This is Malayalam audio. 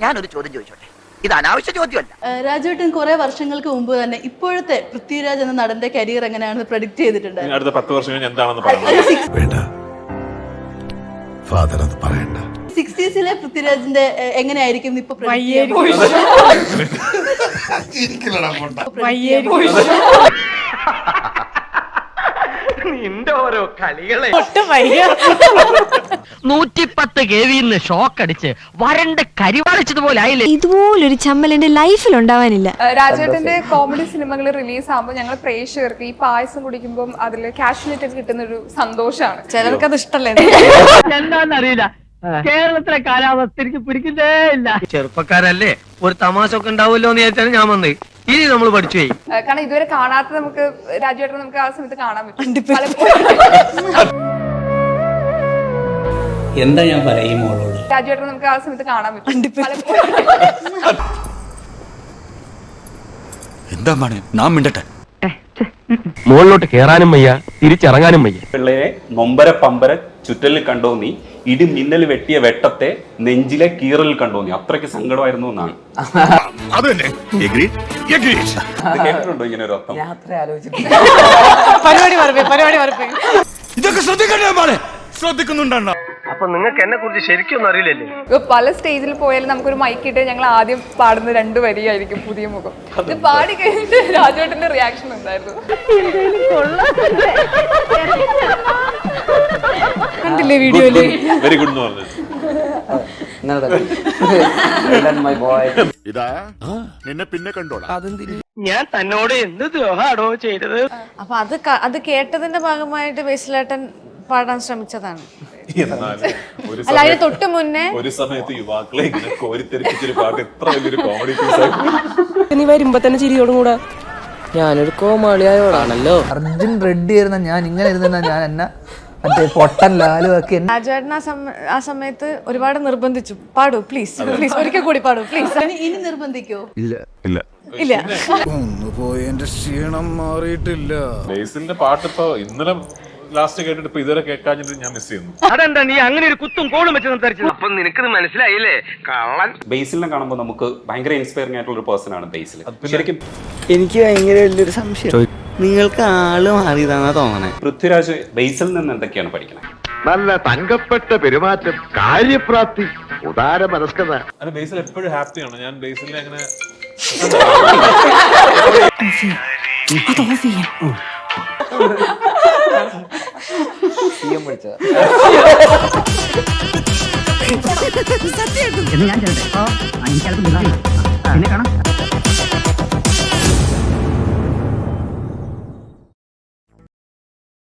ഞാനൊരു ചോദ്യം ചോദിച്ചോട്ടെ? ഇത് അനാവശ്യ ചോദ്യമല്ല. രാജുവേട്ടൻ കുറെ വർഷങ്ങൾക്ക് മുമ്പ് തന്നെ ഇപ്പോഴത്തെ പൃഥ്വിരാജ് എന്ന നടന്റെ കരിയർ എങ്ങനെയാണെന്ന് പ്രഡിക്റ്റ് ചെയ്തിട്ടുണ്ട്. അടുത്ത പത്ത് വർഷം കഴിഞ്ഞ് എന്താണെന്ന് പറയുന്നത് വേണ്ട. ഫാദർ അത് പറയണ്ട. സിക്സ്റ്റീസിലെ പൃഥ്വിരാജിന്റെ എങ്ങനെയായിരിക്കും ഇപ്പൊ predict ചെയ്യാൻ നൂറ്റിപ്പത്ത് കെവിന്ന് ഷോക്ക് അടിച്ച് വരണ്ട് കരിവാളിച്ചതുപോലെ ആയില്ലേ? ഇതുപോലൊരു ചമ്മൽ എന്റെ ലൈഫിൽ ഉണ്ടാവാനില്ല. രാജേട്ടന്റെ കോമഡി സിനിമകൾ റിലീസ് ആകുമ്പോൾ ഞങ്ങൾ പ്രേക്ഷകർക്ക് ഈ പായസം കുടിക്കുമ്പോൾ അതിൽ കാഷ്വലിറ്റി കിട്ടുന്ന ഒരു സന്തോഷമാണ്. ചിലർക്ക് അത് ഇഷ്ടല്ലേ എന്താണെന്നറിയില്ല. കേരളത്തിലെ കാലാവസ്ഥ എനിക്ക് പിടിക്കുന്നേ ഇല്ല. ചെറുപ്പക്കാരല്ലേ? ഒരു തമാശ ഒക്കെ ഉണ്ടാവുമല്ലോ എന്ന് വിചാരിച്ചാണ് ഞാൻ വന്നത്. ഇനി നമ്മൾ പഠിച്ചു പോയി കാരണം ഇതുവരെ കാണാത്ത നമുക്ക് രാജുവേട്ടനെ നമുക്ക് ആ സമയത്ത് കാണാൻ പറ്റും. എന്താ ഞാൻ പറയും മോളോട്? രാജുവേട്ടനെ നമുക്ക് ആ സമയത്ത് കാണാൻ പറ്റും. എന്താ നാം മിണ്ടട്ടെ. മുകളിലോട്ട് കേറാനും വയ്യ തിരിച്ചിറങ്ങാനും വയ്യ. പിള്ളേരെ നൊമ്പര പമ്പര ചുറ്റലിൽ കണ്ടോ നീ? ഇടി മിന്നൽ വെട്ടിയ വെട്ടത്തെ നെഞ്ചിലെ കീറൽ കണ്ടോ നീ അത്രയ്ക്ക് സങ്കടമായിരുന്നു എന്നാണ്. കേട്ടിട്ടുണ്ടോ ഇങ്ങനെ ഒരു അർത്ഥം? ഇതൊക്കെ ശ്രദ്ധിക്കണ്ടേ ശ്രദ്ധിക്കുന്നുണ്ടോ അപ്പൊ നിങ്ങൾക്ക് എന്നെ കുറിച്ച് ശരിക്കും അറിയില്ലല്ലേ? ഇപ്പൊ പല സ്റ്റേജിൽ പോയാലും നമുക്കൊരു മൈക്ക് ഇട്ട് ഞങ്ങൾ ആദ്യം പാടുന്ന രണ്ട് വരിയായിരിക്കും പുതിയ മുഖം. ഇത് പാടി കഴിഞ്ഞിട്ട് രാജുവേട്ടന്റെ റിയാക്ഷൻ ഉണ്ടായിരുന്നു കണ്ടില്ലേ വീഡിയോയിൽ? വെരി ഗുഡ് എന്ന് പറഞ്ഞു ഇതാ നിന്നെ പിന്നെ കണ്ടോളാം. ഞാൻ തന്നോട് എന്ത് ദ്രോഹാടോ ചെയ്തത്? അപ്പൊ അത് ക- അത് കേട്ടതിന്റെ ഭാഗമായിട്ട് ബേസിലേട്ടൻ പാടാൻ ശ്രമിച്ചതാണ്. എന്നാലും ഒരു അല്ല അതിന് സമയത്ത് തൊട്ട് മുന്നേ ഒരു സമയത്ത് യുവാക്കളെ ഇങ്ങനെ കോരിത്തെരിപ്പിച്ചൊരു പാട്ട് എത്ര വലിയൊരു കോമഡി പീസായി നീ വരുമ്പോ തന്നെ ചിരിയോടും കൂടെ. ഞാനൊരു കോമാളിയായോടാണല്ലോ അർജുൻ റെഡ്ഡി ആയിരുന്ന ഞാൻ ഇങ്ങനെ ഇരുന്ന ഞാൻ എന്നെ മറ്റേ പൊട്ടൻ ലാലു ഒക്കെ രാജുവേട്ടൻ ആ സമയത്ത് ഒരുപാട് നിർബന്ധിച്ചു. പാടൂ പ്ലീസ് പ്ലീസ് ഒരിക്കൽ കൂടി പാടൂ പ്ലീസ് ഇനി- ഇനി നിർബന്ധിക്കോ. ഇല്ല. ഇല്ല. ഇല്ല. ഒന്ന് പോയി എന്റെ ക്ഷീണം മാറിയിട്ടില്ല. ബേസിലിന്റെ പാട്ട് ഇപ്പൊ ഇന്നലെ ലാസ്റ്റ് കേട്ടിട്ട് ഇപ്പൊ ഇതുവരെ കേൾക്കാഞ്ഞിട്ട് ഞാൻ മിസ് ചെയ്യുന്നു. അതെന്താ നീ അങ്ങനെ ഒരു കുത്തും കോളും വെച്ച് സംസാരിച്ചത്? അപ്പൊ നിനക്ക് മനസ്സിലായില്ലേ? കള്ളൻ. ബേസിലിനെ കാണുമ്പോൾ നമുക്ക് ഭയങ്കര ഇൻസ്പയറിംഗ് ആയിട്ടുള്ള ഒരു പേഴ്സൺ ആണ് ബേസിൽ ശരിക്കും എനിക്ക് ഭയങ്കര വലിയൊരു സംശയം. നിങ്ങൾക്ക് ആൾ മാറിയതാണെന്നാ തോന്നണേ. പൃഥ്വിരാജ് ബേസിൽ നിന്ന് എന്തൊക്കെയാണ് പഠിക്കണേ? നല്ല തങ്കപ്പെട്ട പെരുമാറ്റം കാര്യപ്രാപ്തി ഉദാര മനസ്കത. അല്ല ബേസിൽ എപ്പോഴും ഹാപ്പിയാണ്. ഞാൻ ബേസിൽ അങ്ങനെ എന്ന് ഞാൻ ചെല്ലട്ടെ എനിക്കത് പിന്നെ കാണാം.